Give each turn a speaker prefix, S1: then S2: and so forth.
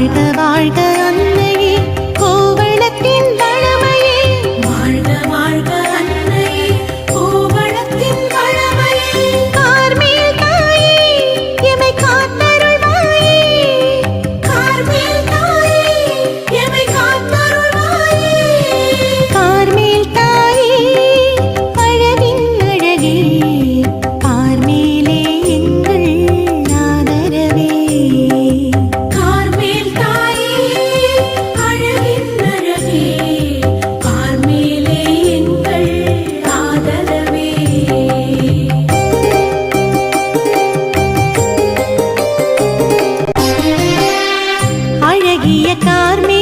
S1: வாழ்க வாழ்க ये कार में।